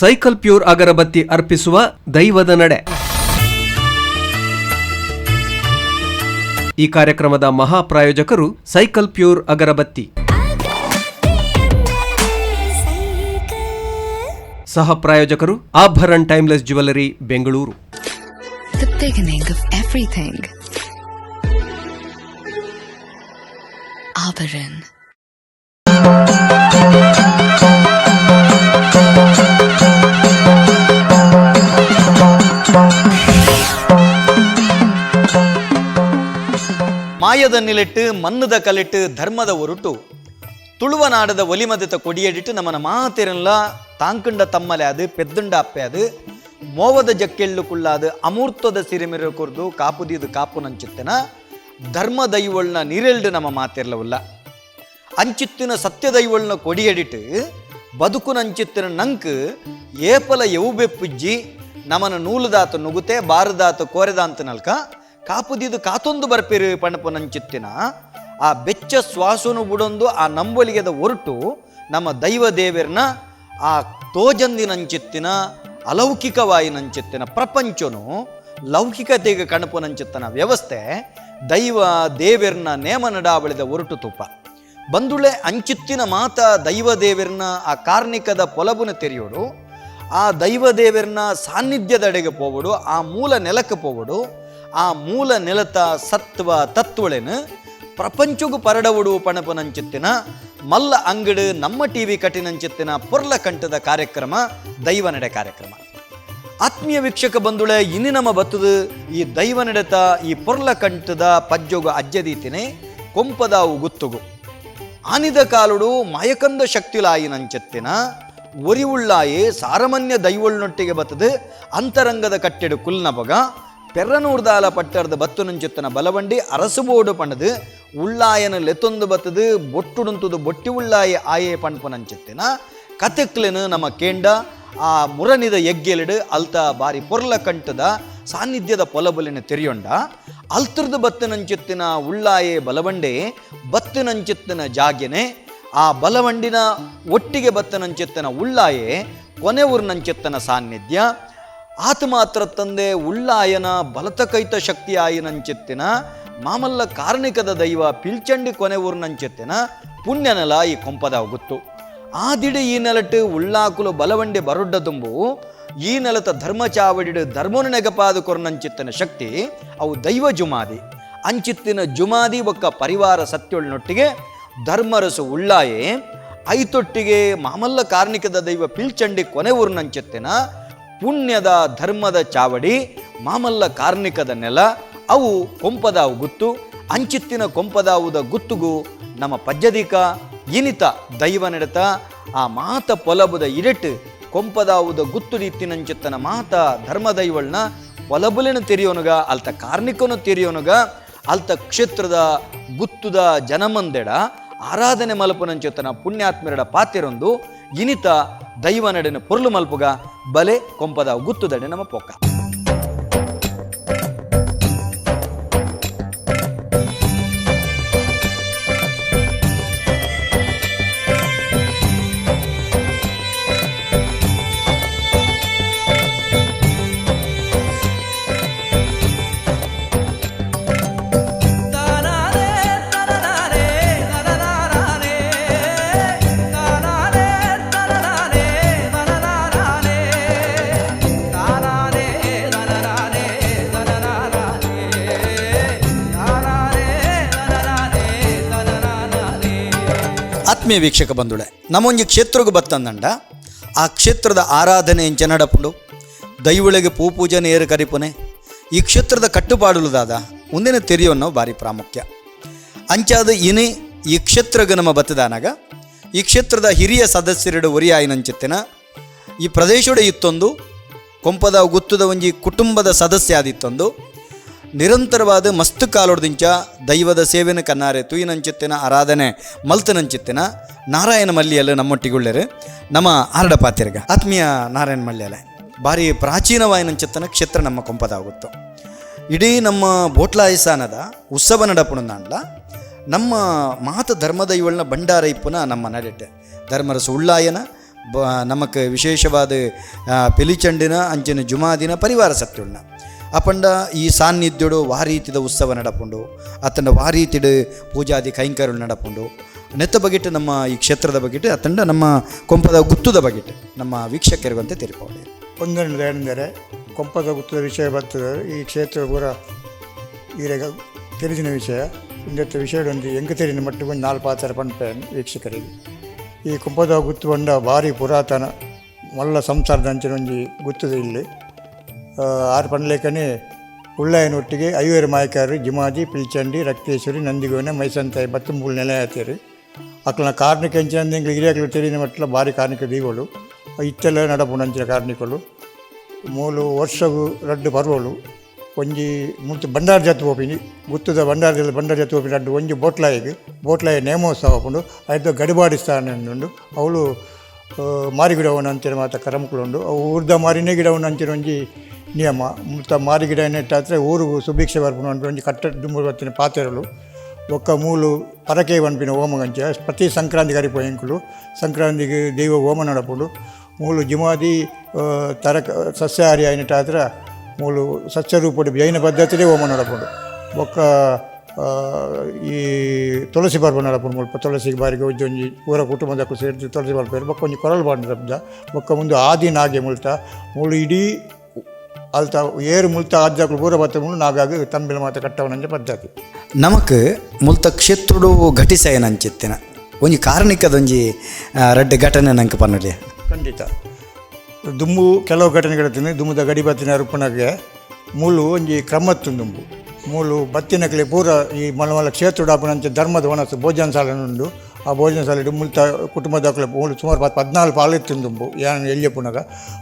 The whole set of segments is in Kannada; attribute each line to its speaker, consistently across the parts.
Speaker 1: ಸೈಕಲ್ ಪ್ಯೂರ್ ಅಗರಬತ್ತಿ ಅರ್ಪಿಸುವ ದೈವದ ನಡೆ. ಈ ಕಾರ್ಯಕ್ರಮದ ಮಹಾ ಪ್ರಾಯೋಜಕರು ಸೈಕಲ್ ಪ್ಯೂರ್ ಅಗರಬತ್ತಿ. ಸಹ ಪ್ರಾಯೋಜಕರು Abharan timeless jewellery Bengaluru.
Speaker 2: the
Speaker 3: ನಿಲೆಟ್ಟು, ಮನ್ನದ ಕಲೆಟ್ಟು, ಧರ್ಮದ ಒರುಟು. ತುಳುವ ನಾಡದ ಒಲಿಮದತ ಕೊಡಿಯಡಿಟ್ಟು ನಮ್ಮನ ಮಾತಿರಲ್ಲ, ತಾಂಕಂಡ ತಮ್ಮಲೆ ಅದು, ಪೆದ್ದುಂಡ ಅಪ್ಪೆ ಅದು. ಮೋವದ ಜಕ್ಕೆಳ್ಳು ಕುಳ್ಳಾದು, ಅಮೂರ್ತದ ಸಿರಿಮಿರ ಕುರ್ದು, ಕಾಪುದಿದು ಕಾಪು ನಂಚಿತ್ತನ. ಧರ್ಮ ದೈವಳ್ನ ನೀರೆಲ್ಡು ನಮ್ಮ ಮಾತಿರ್ಲವಲ್ಲ. ಅಂಚಿತ್ತಿನ ಸತ್ಯ ದೈವಳ್ನ ಕೊಡಿಯಡಿಟ್ಟು, ಬದುಕು ನಂಚಿತ್ತಿನ ನಂಕ್, ಏಪಲ ಎವುಬೆಪ್ಪುಜ್ಜಿ ನಮನ ನೂಲುದಾತ ನುಗುತೆ, ಬಾರದಾತ ಕೋರೆದಾಂತ ನಲ್ಕ. ಕಾಪುದಿದು ಕಾತೊಂದು ಬರ್ಪಿರು ಪಣಪು ನಂಚಿತ್ತಿನ, ಆ ಬೆಚ್ಚ ಶ್ವಾಸನು ಬುಡೊಂದು ಆ ನಂಬೊಲಿಗೆದ ಹೊರಟು ನಮ್ಮ ದೈವ ದೇವರನ್ನ ಆ ತೋಜಂದಿನಂಚಿತ್ತಿನ ಅಲೌಕಿಕವಾಯಿನಂಚಿತ್ತಿನ ಪ್ರಪಂಚನು ಲೌಕಿಕತೆಗೆ ಕಣಪುನಂಚಿತ್ತನ ವ್ಯವಸ್ಥೆ ದೈವ ದೇವರನ್ನ ನೇಮ ನಡಾವಳಿದ ಹೊರಟು ತುಪ್ಪ. ಬಂದುಳೆ ಅಂಚಿತ್ತಿನ ಮಾತ ದೈವ ದೇವರನ್ನ ಆ ಕಾರ್ಣಿಕದ ಪೊಲಬುನ ತೆರೆಯೋಡು, ಆ ದೈವ ದೇವರನ್ನ ಸಾನ್ನಿಧ್ಯದಡೆಗೆ ಪೋವಡು, ಆ ಮೂಲ ನೆಲಕ್ಕೆ ಪೋವಡು ಆ ಮೂಲ ನೆಲತ ಸತ್ವ ತತ್ವಳೆನು ಪ್ರಪಂಚಗೂ ಪರಡವುಡು ಪಣಪನಂಚಿತ್ತಿನ, ಮಲ್ಲ ಅಂಗಡು ನಮ್ಮ ಟಿ ವಿ ಕಟಿನಂಚಿತ್ತಿನ ಪೊರ್ಲ ಕಂಠದ ಕಾರ್ಯಕ್ರಮ, ದೈವ ನಡೆ ಕಾರ್ಯಕ್ರಮ. ಆತ್ಮೀಯ ವೀಕ್ಷಕ ಬಂಧುಳೆ ಇನ್ನು ನಮ್ಮ ಬತ್ತದು ಈ ದೈವ ನಡೆತ ಈ ಪೊರ್ಲ ಕಂಠದ ಪಜ್ಜೊಗು ಅಜ್ಜದೀತಿನೇ, ಕೊಂಪದ ಗುತ್ತುಗು ಆನಿದ ಕಾಲುಡು ಮಾಯಕಂದ ಶಕ್ತಿಲಾಯಿನಂಚೆತ್ತಿನ ಒರಿವುಳ್ಳಾಯೇ ಸಾರಮನ್ಯ ದೈವಳ್ನೊಟ್ಟಿಗೆ ಬತ್ತದು, ಅಂತರಂಗದ ಕಟ್ಟೆಡು ಕುಲ್ನಬಗ ಪೆರ್ರನೂರ್ದಾಲ ಪಟ್ಟರದ ಬತ್ತು ನಂಚೆತ್ತನ ಬಲವಂಡಿ ಅರಸುಬೋಡು ಪಣದು, ಉಳ್ಳಾಯನ ಲೆತೊಂದು ಬತ್ತದು ಬೊಟ್ಟುಡುಂತುದು ಬೊಟ್ಟಿ ಉಳ್ಳಾಯೆ ಆಯೇ ಪಣ್ಪನಂಚೆತ್ತಿನ ಕತೆಕ್ಲೆನು ನಮ್ಮ ಕೇಂಡ, ಆ ಮುರನಿದ ಎಗ್ಗೆಲಿಡು ಅಲ್ತ ಬಾರಿ ಪೊರ್ಲ ಕಂಠದ ಸಾನ್ನಿಧ್ಯದ ಪೊಲಬಲಿನ ತೆರೆಯೊಂಡ. ಅಲ್ತರ್ದ ಬತ್ತನಂಚಿತ್ತಿನ ಉಳ್ಳಾಯೆ ಬಲವಂಡೆ ಬತ್ತನಂಚಿತ್ತಿನ ಜಾಗೆನೆ, ಆ ಬಲವಂಡಿನ ಒಟ್ಟಿಗೆ ಬತ್ತನಂಚಿತ್ತಿನ ಉಳ್ಳಾಯೆ ಕೊನೆ ಊರ್ನಂಚಿತ್ತನ ಸಾನ್ನಿಧ್ಯ ಆತ ಮಾತ್ರ ತಂದೆ ಉಳ್ಳಾಯನ ಬಲತಕೈತ ಶಕ್ತಿ ಆಯಿನಂಚಿತ್ತಿನ, ಮಾಮಲ್ಲ ಕಾರ್ಣಿಕದ ದೈವ ಪಿಲ್ಚಂಡಿ ಕೊನೆ ಪುಣ್ಯ ನೆಲ ಈ ಕೊಂಪದ ಗುತ್ತು. ಆದಿಡಿ ಈ ನೆಲಟ್ಟು ಉಳ್ಳಾಕುಲು ಬಲವಂಡಿ ಬರೊಡ್ಡ ತುಂಬು ಈ ನೆಲತ ಧರ್ಮ ಚಾವಡಿಡು ಧರ್ಮನ ನೆಗಪಾದು ಕೊರ್ನಂಚಿತ್ತಿನ ಶಕ್ತಿ ಅವು ದೈವ ಜುಮಾದಿ. ಅಂಚಿತ್ತಿನ ಜುಮಾದಿ ಒಕ್ಕ ಪರಿವಾರ ಸತ್ಯೊಳ್ನೊಟ್ಟಿಗೆ ಧರ್ಮರಸು ಉಳ್ಳಾಯೇ, ಐತೊಟ್ಟಿಗೆ ಮಾಮಲ್ಲ ಕಾರ್ಣಿಕದ ದೈವ ಪಿಲ್ಚಂಡಿ ಕೊನೆ ಊರ್ನಂಚಿತ್ತಿನ ಪುಣ್ಯದ ಧರ್ಮದ ಚಾವಡಿ, ಮಾಮಲ್ಲ ಕಾರ್ಣಿಕದ ನೆಲ, ಅವು ಕೊಂಪದಾವು ಗುತ್ತು, ಅಂಚಿತ್ತಿನ ಕೊಂಪದಾವುದ ಗುತ್ತುಗು ನಮ್ಮ ಪಜ್ಜದಿಕ, ಇನಿತ ದೈವ ನಡೆತ, ಆ ಮಾತ ಪೊಲಬುದ ಇರಿಟ್, ಕೊಂಪದಾವುದ ಗುತ್ತು ರೀತಿನಂಚಿತ್ತನ ಮಾತ ಧರ್ಮ ದೈವಳ್ನ ಪೊಲಬುಲಿನ ತೆರೆಯೋನುಗ, ಅಲ್ತ ಕಾರ್ಣಿಕನು ತೆರೆಯೋನುಗ, ಅಲ್ತ ಕ್ಷೇತ್ರದ ಗುತ್ತುದ ಜನಮಂದೆಡ, ಆರಾಧನೆ ಮಲಪುನಂಚಿತ್ತನ ಪುಣ್ಯಾತ್ಮರಡ ಪಾತಿರೊಂದು, ಇನಿತ ದೈವ ನಡೆನ ಪೊರ್ಲು ಮಲ್ಪುಗ ಬಲೆ ಕೊಂಪದ ಗುತ್ತುದಡೆ ನಮ್ಮ ಪೊಕ್ಕ. ಆತ್ಮೀಯ ವೀಕ್ಷಕ ಬಂಧುಳೆ ನಮ್ಮೊಂಜಿ ಕ್ಷೇತ್ರಕ್ಕೆ ಬತ್ತಂದಂಡ, ಆ ಕ್ಷೇತ್ರದ ಆರಾಧನೆ ಎಂಚ ನಡಪುಂಡು, ದೈವಳಿಗೆ ಪೂ ಪೂಜೆ ನೇರ ಕರಿಪುನೆ, ಈ ಕ್ಷೇತ್ರದ ಕಟ್ಟುಪಾಡುಲುದಾದ ಮುಂದಿನ ತೆರೆಯೋನ್ನೋ ಭಾರಿ ಪ್ರಾಮುಖ್ಯ. ಅಂಚಾದ ಇನಿ ಈ ಕ್ಷೇತ್ರಗ ನಮ್ಮ ಬತ್ತದಾನಾಗ, ಈ ಕ್ಷೇತ್ರದ ಹಿರಿಯ ಸದಸ್ಯರಡು ಒರಿಯಾಯಿನಂಚಿತ್ತಿನ ಈ ಪ್ರದೇಶದ ಇತ್ತೊಂದು ಕೊಂಪದ ಗುತ್ತದ ಒಂಜಿ ಕುಟುಂಬದ ಸದಸ್ಯ ಆದಿತ್ತೊಂದು ನಿರಂತರವಾದ ಮಸ್ತ್ ಕಾಲೊಡ್ದಿಂಚ ದೈವದ ಸೇವೆನ ಕನ್ನಾರೆ ತುಯಿನಂಚಿತ್ತಿನ ಆರಾಧನೆ, ಮಲ್ತನಂಚಿತ್ತಿನ ನಾರಾಯಣ ಮಲ್ಲಿಯಲ್ಲ ನಮ್ಮೊಟ್ಟಿಗುಳ್ಳರು. ನಮ್ಮ ಆರಡ ಪಾತಿರ್ಗ ಆತ್ಮೀಯ ನಾರಾಯಣ ಮಲ್ಯಲೆ ಭಾರಿ ಪ್ರಾಚೀನವಾಯಿನಂಚಿತ್ತನ ಕ್ಷೇತ್ರ ನಮ್ಮ ಕೊಂಪದಾಗುತ್ತು. ಇಡೀ ನಮ್ಮ ಬೋಟ್ಲಾಯಸಾನದ ಉತ್ಸವ ನಡಪುಣಂದಾಂಡ್ಲ ನಮ್ಮ ಮಾತ ಧರ್ಮದ ಇವಳನ್ನ ಭಂಡಾರ ಇಪ್ಪುನ ನಮ್ಮ ನಡೆಟ್ಟೆ ಧರ್ಮರಸ ಉಳ್ಳಾಯನ, ಬ, ನಮಕ್ ವಿಶೇಷವಾದ ಪಿಲಿಚಂಡಿನ, ಅಂಚಿನ ಜುಮಾದಿನ ಪರಿವಾರ ಸತ್ಯುಣ್ಣ ಅಪಂಡ ಈ ಸಾನ್ನಿಧ್ಯುಡು ವಾರೀತಿದ ಉತ್ಸವ ನಡಪುಂಡು. ಅತ್ತಂಡ ವಾರೀತಿಡು ಪೂಜಾದಿ ಕೈಂಕರ್ಯಗಳು ನಡಪುಂಡು. ನೆತ್ತ ಬಗೆಟ್ ನಮ್ಮ ಈ ಕ್ಷೇತ್ರದ ಬಗೆಟ್ ಅತ್ತಂಡ ನಮ್ಮ ಕೊಂಪದ ಗುತ್ತುದ ಬಗೆಟ್ ನಮ್ಮ ವೀಕ್ಷಕರಿಗಂತೆ ತೆರಿಪೌಡೆ
Speaker 4: ಒಂದೊಂದು ಏನೆಂದರೆ ಕೊಂಪದ ಗುತ್ತದ ವಿಷಯ ಬರ್ತದೆ. ಈ ಕ್ಷೇತ್ರ ಪೂರ ಈರೆಗ ತಿಳಿದಿನ ವಿಷಯ. ಇಂದತ್ತ ವಿಷಯದೊಂದು ಹೆಂಗ ತೆರಿನ ಮಟ್ಟಿಗೆ ಒಂದು ನಾಲ್ಕು ಪಾತ್ರ ಪಂಪೆ ವೀಕ್ಷಕರಿಗೆ. ಈ ಕೊಂಪದ ಗುತ್ತು ಬಂಡ ಭಾರಿ ಪುರಾತನ ಮಲ್ಲ ಸಂಸಾರದ ಅಂಚಿನ ಒಂಜಿ ಗುತ್ತದ ಇಲ್ಲಿ. ಆರು ಪಂಡ್ಲೇಕನೇ ಉಳ್ಳಾಯನೊಟ್ಟಿಗೆ ಐವರು ಮಾಯಕಾರರು ಜಿಮಾಜಿ, ಪಿಲ್ಚಂಡಿ, ರಕ್ತೇಶ್ವರಿ, ನಂದಿಗೋನೆ, ಮೈಸಂತಾಯಿ ಬತ್ತು ಮೂಲ ನೆಲೆ ಆತೀರಿ ಅಕ್ಲನ ಕಾರ್ಣಿಕ ಅಂಚಿನ ಹಿರಿಯಗಳು ತೆರಿನ ಮಟ್ಲ ಭಾರಿ ಕಾರ್ಣಿಕ ದೀವಳು ಇತ್ತೆಲ್ಲ ನಡಪುಣಂಚಿನ ಕಾರ್ಣಿಕಲು ಮೂಲು ವರ್ಷವು ರಡ್ಡು ಪರ್ವಳು. ಒಂಜಿ ಮುಂಚೆ ಭಂಡಾರ ಜಾತಿ ಹೋಪಿನಿ. ಗುತ್ತದ ಭಂಡಾರದಲ್ಲಿ ಭಂಡಾರ ಜಾತಿ ಹೋಪಿನ ರಡ್ಡು ಒಂಜಿ ಬೋಟ್ಲಾಯಿಗೆ. ಬೋಟ್ಲಾಯ ನೇಮೋತ್ಸವ ಹಾಕೊಂಡು ಆಯ್ತು ಗಡಿಬಾಡಿ ಸ್ಥಾನ ಉಂಡು ಅವಳು ಮಾರಿ ಗಿಡವನ್ನು ಅಂತಿನ ಮಾತ ಕರಮಕ್ಕಳುಂಡು ಅವು ಊರ್ದ ಮಾರಿನೇ ಗಿಡವನ್ನು ಅಂತಿನ ಒಂಜಿ ನಿಯಮ ಮತ್ತು ಮಾರಿಗಿಡ ಏನಿಟ್ಟಾದರೆ ಊರು ಸುಭಿಕ್ಷೆ ಬರ್ಪುನ ಅಂದ್ಕೊಂಡು ಕಟ್ಟಡ ಬರ್ತಿನ ಪಾತೆರಲು ಒಕ್ಕ ಮೂಲು ಪರಕೆ ಬಂಪಿನ ಹೋಮಗಂಚ ಪ್ರತಿ ಸಂಕ್ರಾಂತಿ ಕರಿಪೋ ಎಂಕುಲು ಸಂಕ್ರಾಂತಿಗೆ ದೈವ ಹೋಮ ನಡಪುಡು ಮೂಲು ಜಿಮಾದಿ ತರಕ ಸಸ್ಯಾಹಾರಿ ಏನಿಟ್ಟಾದ್ರೆ ಮೂಲು ಸಸ್ಯರೂಪಡಿ ಜೈನ ಪದ್ಧತಿಲೇ ಹೋಮ ನಡಪುಡು ಒಕ್ಕ ಈ ತುಳಸಿ ಬರ್ಬ ನಡಪುಡು ಮುಲ್ಪ ತುಳಸಿಗೆ ಬಾರಿಗೆ ಒಂಜಿ ಊರ ಕುಟುಂಬದಕ್ಕೂ ಸೇರಿಸಿ ತುಳಸಿ ಬರ್ಬೇಕು ಬೊಕ್ಕ ಒಂದು ಕೊರಲು ಬಾಂಡ ಬೊಕ್ಕ ಮುಂದೆ ಆದಿ ನಾಗೆ ಮುಲ್ತ ಮೂಲು ಇಡೀ ಅಲ್ತ ಏರು ಮುಲ್ತ ಆಜ್ಜಾಕುಲು ಪೂರ ಬತ್ತ ಮೂಲು ನಾಗಾಗ ತಂಬಿಲ ಮಾತ ಕಟ್ಟವನಂಜ ಪದ್ಧತಿ.
Speaker 3: ನಮಕ್ ಮುಲ್ತ ಕ್ಷೇತ್ರಡು ಘಟಿಸಯನ ಅಂಚಿತ್ತಿನ ಒಂಜಿ ಕಾರಣಿಕದೊಂಜಿ ಆ, ರಡ್ಡ್ ಘಟನೆ ನಂಗೆ ಪನ್ನಲೆ
Speaker 4: ಖಂಡಿತ. ದುಂಬು ಕೆಲವು ಘಟನೆಗಳಿರ್ತೀನಿ ದುಂಬುದ ಗಡಿ ಬತ್ತಿನ ರೂಪಣಗೆ ಮೂಲು ಒಂಜಿ ಕ್ರಮತ್ತು ದುಂಬು ಮೂಲು ಬತ್ತಿನಕಲೆ ಪೂರ ಈ ಮಲಮಲ ಕ್ಷೇತ್ರ ಆಪುನಂಚ ಧರ್ಮದ ಒಣಸು ಭೋಜನ ಶಾಲೆ ಉಂಡು ಆ ಭೋಜನ ಶಾಲೆ ಮುಲ್ತ ಕುಟುಂಬದ ಮೂಲು ಸುಮಾರು ಪತ್- ಪದ್ನಾಲ್ಕು ಪಾಲು ಇತ್ತು ದುಂಬು ಯಾನ್ ಎಲ್ಲಿ ಪುನಗ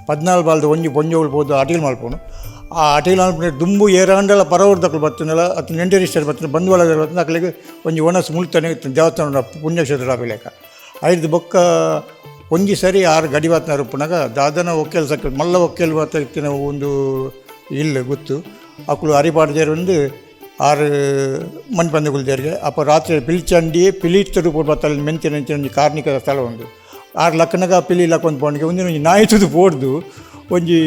Speaker 4: ಪದ್ನಾಲ್ಕು ಪಾಲ್ದು ಒಂಜಿ ಪೊಂಜೋಳು ಪೋದು, ಅಟಿಲ್ ಮಲ್ಪುನು ಆ ಅಟಿಲ್ ಮಾಡ್ಕೊಂಡು ದುಂಬು ಏರಾಂಡಲ ಪರವರ್ದಕ್ಕಲು ಬತ್ತಿನಲ್ಲ ಅದು ನೆಂಟರಿಸ್ಟರ್ ಬತ್ತಿನ ಬಂಧುವಳ ಬತ್ತಿನ ಅಕ್ಲೆಗೆ ಒಂಜಿ ವನಸ್ಸು ಮುಲ್ತಾನೆ ದೇವಸ್ಥಾನ ಪುಣ್ಯಕ್ಷೇತ್ರ ಆಗಲೇಕ ಐದು ಬೊಕ್ಕ ಒಂಜಿ ಸರಿ ಆರು ಗಡಿ ಬಾತ್ನ ರೂಪನಾಗ ದಾದನ ಒಕ್ಕೇಲ್ ಸಕ್ಕ ಮಲ್ಲ ಒಕ್ಕೇಲ್ ಬಾತ ಒಂದು, ಇಲ್ಲ ಗೊತ್ತು. ಅಕ್ಕಳು ಹರಿಪಾಡ್ದೇರು ಒಂದು ಆರು ಮಣ್ಪಂದಗುಲ್ದೇರಿಗೆ ಅಪ್ಪ ರಾತ್ರಿ ಪಿಲಿಚಂಡಿ ಪಿಲಿತ್ತರು ಬತ್ತಲ್ಲಿ ಮೆಂತಿನ ಇಂಚಿನ ಒಂಜಿ ಕಾರ್ಣಿಕದ ಸ್ಥಳ ಉಂಡು ಆರು ಲಕ್ಕನಗ ಪಿಲಿ ಲಕ್ಕೊಂದು ಪೋಣಿಗೆ ಒಂದಿನ ಒಂಜಿ ನಾಯಿತುದು ಪೋಡ್ದು ಒಂಜಿ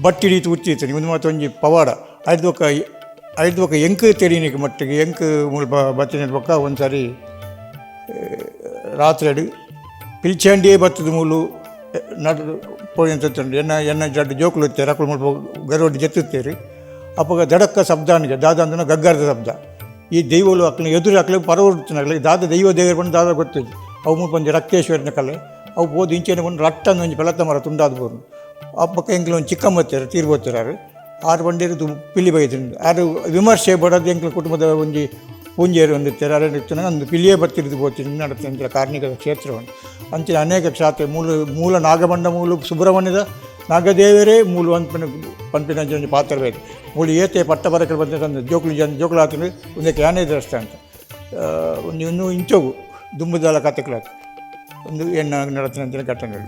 Speaker 4: ಬಟ್ಟಿಡಿ ಉಚ್ಚಿತ್ತು ಒಂದು ಮಾತು ಒಂಜಿ ಪವಾಡ ಐದು ಒಕ್ಕ ಐದು ಒಕ್ಕ ಎಂಕ್ ತೆರೀನಿಗೆ ಮಟ್ಟಿಗೆ ಎಂಕ್ ಮುಲ್ಪ ಬತ್ತಿನ ಬೊಕ್ಕ ಒಂದು ಸಾರಿ ರಾತ್ರಿ ಪಿಲ್ಚಂಡಿಯೇ ಬತ್ತದ ಮೂಲು ನಡು ಪೋಯಿನ ತಂದು ಎನ್ನ ಎನ್ನ ಜಡ್ಡು ಜೋಕುಲು ಇತ್ತೇರು ಅಕ್ಕಳು ಮುಲ್ಪ ಗರೊಡ್ಡು ಜೆತ್ತುತ್ತೇರಿ ದಡಕ್ಕ ಶಬ್ದ ಅನಿಗೆ, ದಾದ ಅಂದ್ರೆ ಗಗ್ಗರದ ಶಬ್ದ. ಈ ದೈವಲು ಅಕ್ಕನ ಎದುರು ಅಕ್ಕಳಿಗೆ ಪರವರ್ತಿನ ದಾದ ದೈವ ದೇವರು ಬಂದು ದಾದ ಗೊತ್ತಿದ್ದು ಅವು ಮುಂದೆ ಬಂದು ರಕ್ತೇಶ್ವರನ ಕಲೆ ಅವು ಹೋದ ಇಂಚೆನೆ ಬಂದು ರಟ್ಟನ್ನು ಒಂಜಿ ಬೆಳತ ಮರ ತುಂಡಾದ ಬೋರು ಅಪ್ಪಕ್ಕ ಎಂಕ್ಲು ಒಂದು ಚಿಕ್ಕಮ್ಮತ್ತಾರೆ ತೀರ್ಬೋತಿರಾರು ಆರು ಬಂಡಿರದು ಪಿಲಿ ಬೈತೀನಿ ಆರು ವಿಮರ್ಶೆ ಬಡದು ಎಂಕ್ಲ ಕುಟುಂಬದ ಒಂಜಿ ಪೂಂಜೇರು ಒಂದು ಅರಣ್ಯ ಒಂದು ಪಿಲಿಯೇ ಬರ್ತಿರಿದು ಬೋತಿರಿ ನಡುತ್ತೆ ಕಾರ್ಣಿಕ ಕ್ಷೇತ್ರವನ್ನು. ಅಂಚಿನ ಅನೇಕ ಕ್ಷಾತ್ರ, ಮೂಲ ಮೂಲ ನಾಗಬಂಡ ಮೂಲ ಸುಬ್ರಹ್ಮಣ್ಯದ ನಾಗದೇವರೇ ಮೂಲ ಪಂಪಿನ ಪಂಪಿನ ಒಂದು ಪಾತ್ರ ಬೇಕು. ಮೂಲ ಏತೆ ಪಟ್ಟ ಬರಕಲು ಬಂದ ಜೋಕುಲು ಜನ ಜೋಕುಲು ಆತನು ಒಂದಕ್ಕೆ ಯಾನೇ ದೃಷ್ಟ ಅಂತ. ಒಂದು ಇನ್ನೂ ಇಂಚೋಗು ದುಂಬುದಾಲ ಕಥೆಗಳಾತು ಒಂದು ಎಣ್ಣ ಅಂತ ಘಟನೆಗಳು.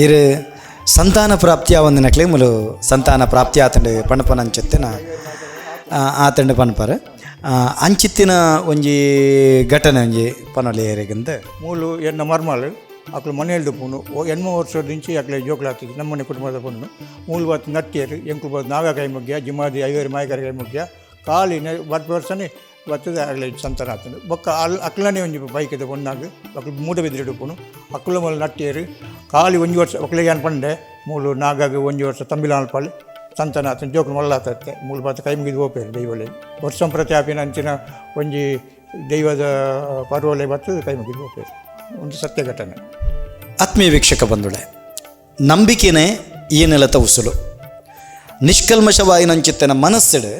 Speaker 3: ಇರು ಸಂತಾನ ಪ್ರಾಪ್ತಿಯ ಒಂದು ನಕ್ಲೆ ಮೂಲು ಸಂತಾನ ಪ್ರಾಪ್ತಿ ಆತಂಡೆ ಪಣಪನ ಅಂಚಿತ್ತಿನ ಆತಂಡೆ ಪನ್ಪರ ಆ, ಅಂಚಿತ್ತಿನ ಒಂಜಿ ಘಟನೆ ಒಂಜಿ ಪನೊಲಿ ಏರಿಗಂತ
Speaker 4: ಮೂಲು ಎಣ್ಣ ಮರ್ಮಾಲು. ಅಕ್ಲು ಮನೆಯಲ್ಲಿ ಪುನು ಓ ಎಣ್ಮ ವರ್ಷದ నుంచి ಅಕ್ಲೆ ಜೋಕುಲಾಗ್ತದೆ ನಮ್ಮನೆ ಕುಟುಂಬದ ಪುಣ್ಣು ಮೂಲು ಬಾತ್ ನಟ್ಟಿಯರು ಎಂಕು ಬತ್ತು ನಾವೇ ಕೈ ಮುಗ್ಯ ಜಿಮಾದಿ ಐವೇರು ಮಾಯಕರ ಕೈ ಮುಗ್ಯ ಕಾಲಿನ ಬತ್ ವರ್ಷನೇ ಬರ್ತದೆ ಅಗ್ಲೆ ಸಂತಾನ ಆಗ್ತದೆ ಬೊಕ್ಕ ಅಲ್ಲಿ ಅಕ್ಲನೇ ಒಂಜಿ ಬೈಕದ ಒಂದಾಗ ಅಕ್ಲು ಮೂಡ ಬಿದ್ದಿಡು ಪುನು ಅಕ್ಲ ಮೂಲ ನಟ್ಟಿಯರು ಕಾಲಿ ಒಂಜಿ ವರ್ಷ ಅಕ್ಲಿಗೆ ಏನು ಪಂಡೆ, ಮೂಲು ನಾಗಾಗ ಒಂಜಿ ವರ್ಷ ತಂಬಿಲ ಅಲ್ಪಾಳಿ ಸಂತಾನ ಆತನ ಜೋಕುಲು ಮಲ್ಲಾತತ್ತೆ ಮೂಲು ಬಾತ ಕೈ ಮುಗಿದು ಹೋಗ್ಬೇಕು ದೈವಲೆ. ವರ್ಷ ಪ್ರತಿ ಆಪಿನ ಅಂಚಿನ ಒಂಜಿ ದೈವದ ಪರ್ವಲೆ ಬರ್ತದೆ ಕೈ ಮುಗಿದು ಹೋಗ್ಬೇಕು ಒಂದು ಸತ್ಯ ಘಟನೆ
Speaker 3: ಆತ್ಮೀಯ ವೀಕ್ಷಕ ಬಂಧುಳೆ ನಂಬಿಕೆನೇ ಈ ನೆಲತ ಉಸುಲು ನಿಷ್ಕಲ್ಮಶವಾಯಿನಂಚಿತ್ತಿನ ಮನಸ್ಸಿಡು